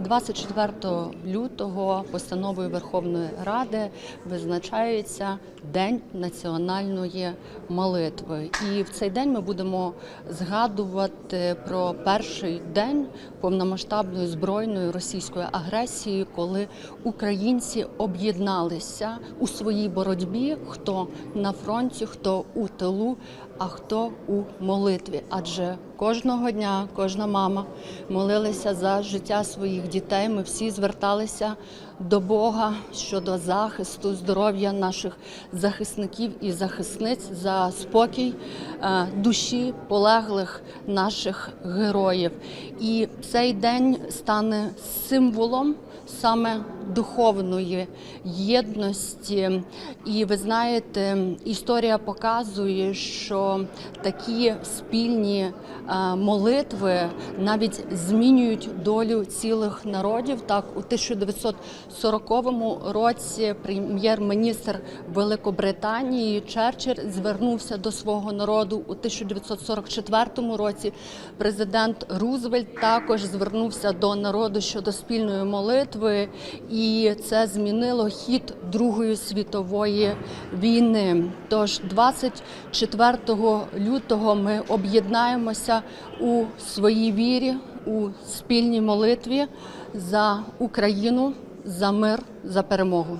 24 лютого постановою Верховної Ради визначається День національної молитви. І в цей день ми будемо згадувати про перший день повномасштабної збройної російської агресії, коли українці об'єдналися у своїй боротьбі, хто на фронті, хто у тилу, а хто у молитві. Адже кожного дня кожна мама молилася за життя своїх дітей. Ми всі зверталися до Бога щодо захисту, здоров'я наших захисників і захисниць за спокій е, душі полеглих наших героїв. І цей день стане символом саме духовної єдності. І ви знаєте, історія показує, що такі спільні е, молитви навіть змінюють долю цілих народів. Так, у 1940 році прем'єр-міністр Великобританії Черчилль звернувся до свого народу у 1944 році. Президент Рузвельт також звернувся до народу щодо спільної молитви, і це змінило хід Другої світової війни. Тож 24 лютого ми об'єднаємося у своїй вірі, у спільній молитві за Україну, за мир, за перемогу.